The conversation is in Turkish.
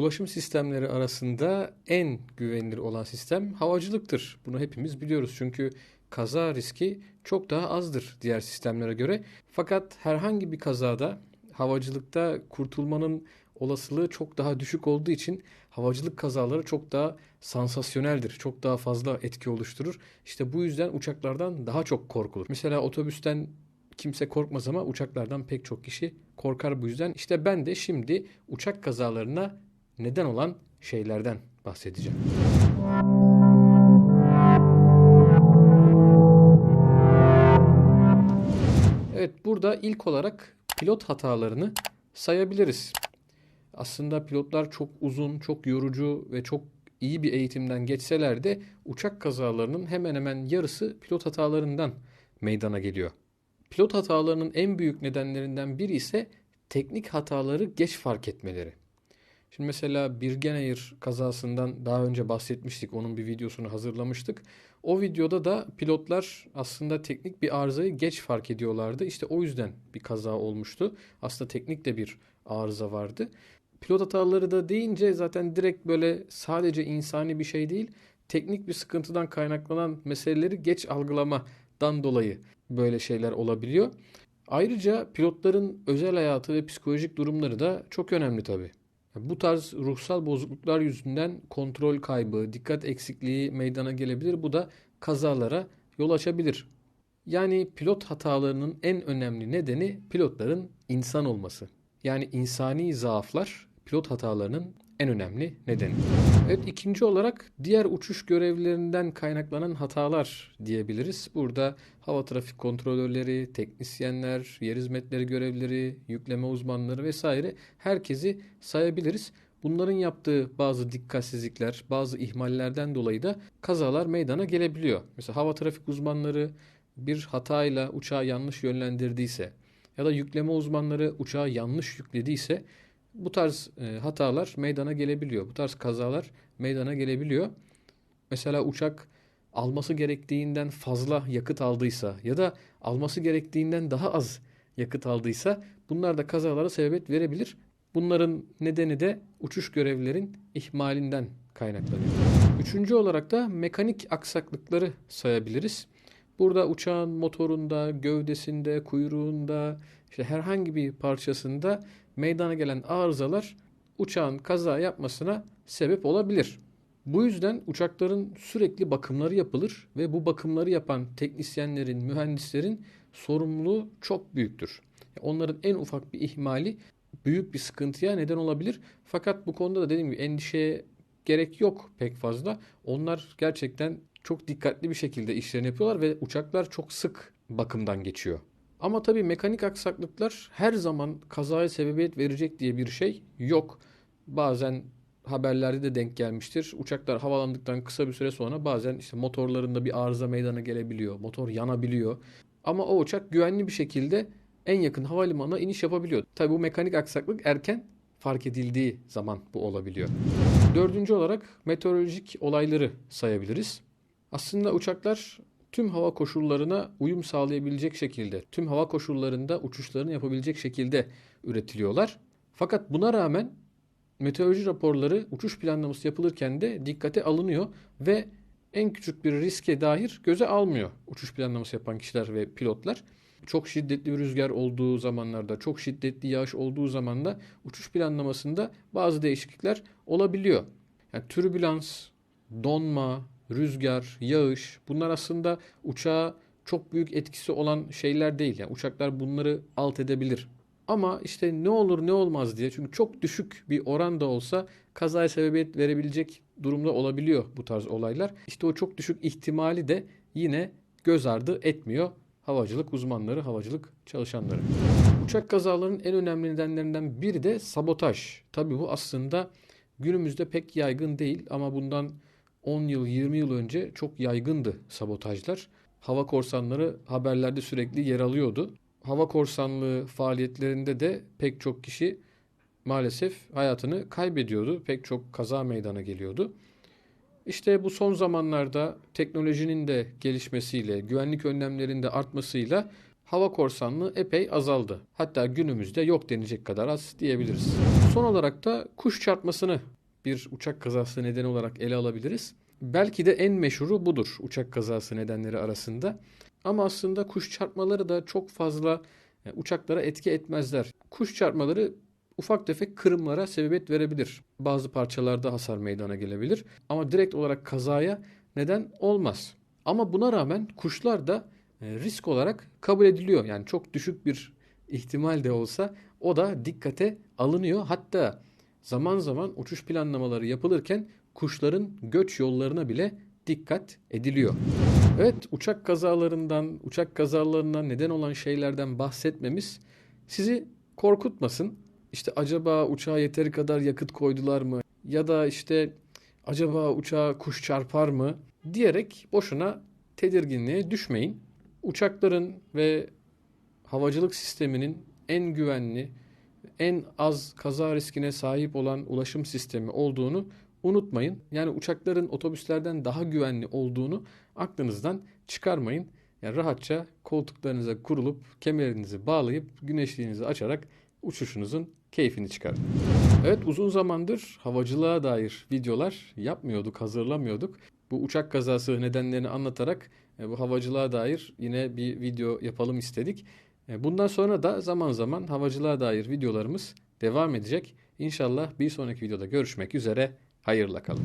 Ulaşım sistemleri arasında en güvenilir olan sistem havacılıktır. Bunu hepimiz biliyoruz çünkü kaza riski çok daha azdır diğer sistemlere göre. Fakat herhangi bir kazada havacılıkta kurtulmanın olasılığı çok daha düşük olduğu için havacılık kazaları çok daha sansasyoneldir. Çok daha fazla etki oluşturur. İşte bu yüzden uçaklardan daha çok korkulur. Mesela otobüsten kimse korkmaz ama uçaklardan pek çok kişi korkar bu yüzden. İşte ben de şimdi uçak kazalarına neden olan şeylerden bahsedeceğim. Evet burada ilk olarak pilot hatalarını sayabiliriz. Aslında pilotlar çok uzun, çok yorucu ve çok iyi bir eğitimden geçseler de uçak kazalarının hemen hemen yarısı pilot hatalarından meydana geliyor. Pilot hatalarının en büyük nedenlerinden biri ise teknik hataları geç fark etmeleri. Şimdi mesela Birgen kazasından daha önce bahsetmiştik. Onun bir videosunu hazırlamıştık. O videoda da pilotlar aslında teknik bir arızayı geç fark ediyorlardı. İşte o yüzden bir kaza olmuştu. Aslında teknik de bir arıza vardı. Pilot hataları da deyince zaten direkt böyle sadece insani bir şey değil, teknik bir sıkıntıdan kaynaklanan meseleleri geç algılamadan dolayı böyle şeyler olabiliyor. Ayrıca pilotların özel hayatı ve psikolojik durumları da çok önemli tabii. Bu tarz ruhsal bozukluklar yüzünden kontrol kaybı, dikkat eksikliği meydana gelebilir. Bu da kazalara yol açabilir. Yani pilot hatalarının en önemli nedeni pilotların insan olması. Yani insani zaaflar pilot hatalarının en önemli nedeni. Evet ikinci olarak diğer uçuş görevlilerinden kaynaklanan hatalar diyebiliriz. Burada hava trafik kontrolörleri, teknisyenler, yer hizmetleri görevlileri, yükleme uzmanları vesaire herkesi sayabiliriz. Bunların yaptığı bazı dikkatsizlikler, bazı ihmallerden dolayı da kazalar meydana gelebiliyor. Mesela hava trafik uzmanları bir hatayla uçağı yanlış yönlendirdiyse ya da yükleme uzmanları uçağı yanlış yüklediyse bu tarz e, hatalar meydana gelebiliyor. Bu tarz kazalar meydana gelebiliyor. Mesela uçak alması gerektiğinden fazla yakıt aldıysa ya da alması gerektiğinden daha az yakıt aldıysa bunlar da kazalara sebebiyet verebilir. Bunların nedeni de uçuş görevlilerin ihmalinden kaynaklanıyor. Üçüncü olarak da mekanik aksaklıkları sayabiliriz. Burada uçağın motorunda, gövdesinde, kuyruğunda, işte herhangi bir parçasında meydana gelen arızalar uçağın kaza yapmasına sebep olabilir. Bu yüzden uçakların sürekli bakımları yapılır ve bu bakımları yapan teknisyenlerin, mühendislerin sorumluluğu çok büyüktür. Onların en ufak bir ihmali büyük bir sıkıntıya neden olabilir. Fakat bu konuda da dediğim gibi endişeye gerek yok pek fazla. Onlar gerçekten çok dikkatli bir şekilde işlerini yapıyorlar ve uçaklar çok sık bakımdan geçiyor. Ama tabii mekanik aksaklıklar her zaman kazaya sebebiyet verecek diye bir şey yok. Bazen haberlerde de denk gelmiştir. Uçaklar havalandıktan kısa bir süre sonra bazen işte motorlarında bir arıza meydana gelebiliyor. Motor yanabiliyor. Ama o uçak güvenli bir şekilde en yakın havalimanına iniş yapabiliyor. Tabii bu mekanik aksaklık erken fark edildiği zaman bu olabiliyor. Dördüncü olarak meteorolojik olayları sayabiliriz. Aslında uçaklar tüm hava koşullarına uyum sağlayabilecek şekilde, tüm hava koşullarında uçuşlarını yapabilecek şekilde üretiliyorlar. Fakat buna rağmen meteoroloji raporları uçuş planlaması yapılırken de dikkate alınıyor ve en küçük bir riske dair göze almıyor uçuş planlaması yapan kişiler ve pilotlar. Çok şiddetli bir rüzgar olduğu zamanlarda, çok şiddetli yağış olduğu zamanda uçuş planlamasında bazı değişiklikler olabiliyor. Yani türbülans, donma, rüzgar, yağış bunlar aslında uçağa çok büyük etkisi olan şeyler değil. Yani uçaklar bunları alt edebilir. Ama işte ne olur ne olmaz diye çünkü çok düşük bir oran da olsa kazaya sebebiyet verebilecek durumda olabiliyor bu tarz olaylar. İşte o çok düşük ihtimali de yine göz ardı etmiyor havacılık uzmanları, havacılık çalışanları. Uçak kazalarının en önemli nedenlerinden biri de sabotaj. Tabii bu aslında günümüzde pek yaygın değil ama bundan 10 yıl 20 yıl önce çok yaygındı sabotajlar. Hava korsanları haberlerde sürekli yer alıyordu. Hava korsanlığı faaliyetlerinde de pek çok kişi maalesef hayatını kaybediyordu. Pek çok kaza meydana geliyordu. İşte bu son zamanlarda teknolojinin de gelişmesiyle, güvenlik önlemlerinin de artmasıyla hava korsanlığı epey azaldı. Hatta günümüzde yok denecek kadar az diyebiliriz. Son olarak da kuş çarpmasını bir uçak kazası nedeni olarak ele alabiliriz. Belki de en meşhuru budur uçak kazası nedenleri arasında. Ama aslında kuş çarpmaları da çok fazla e, uçaklara etki etmezler. Kuş çarpmaları ufak tefek kırımlara sebebiyet verebilir. Bazı parçalarda hasar meydana gelebilir. Ama direkt olarak kazaya neden olmaz. Ama buna rağmen kuşlar da e, risk olarak kabul ediliyor. Yani çok düşük bir ihtimal de olsa o da dikkate alınıyor. Hatta zaman zaman uçuş planlamaları yapılırken kuşların göç yollarına bile dikkat ediliyor. Evet uçak kazalarından, uçak kazalarına neden olan şeylerden bahsetmemiz sizi korkutmasın. İşte acaba uçağa yeteri kadar yakıt koydular mı? Ya da işte acaba uçağa kuş çarpar mı? Diyerek boşuna tedirginliğe düşmeyin. Uçakların ve havacılık sisteminin en güvenli, en az kaza riskine sahip olan ulaşım sistemi olduğunu unutmayın. Yani uçakların otobüslerden daha güvenli olduğunu aklınızdan çıkarmayın. Yani rahatça koltuklarınıza kurulup kemerinizi bağlayıp güneşliğinizi açarak uçuşunuzun keyfini çıkarın. Evet uzun zamandır havacılığa dair videolar yapmıyorduk, hazırlamıyorduk. Bu uçak kazası nedenlerini anlatarak e, bu havacılığa dair yine bir video yapalım istedik. E, Bundan sonra da zaman zaman havacılığa dair videolarımız devam edecek. İnşallah bir sonraki videoda görüşmek üzere. Hayırla kalın.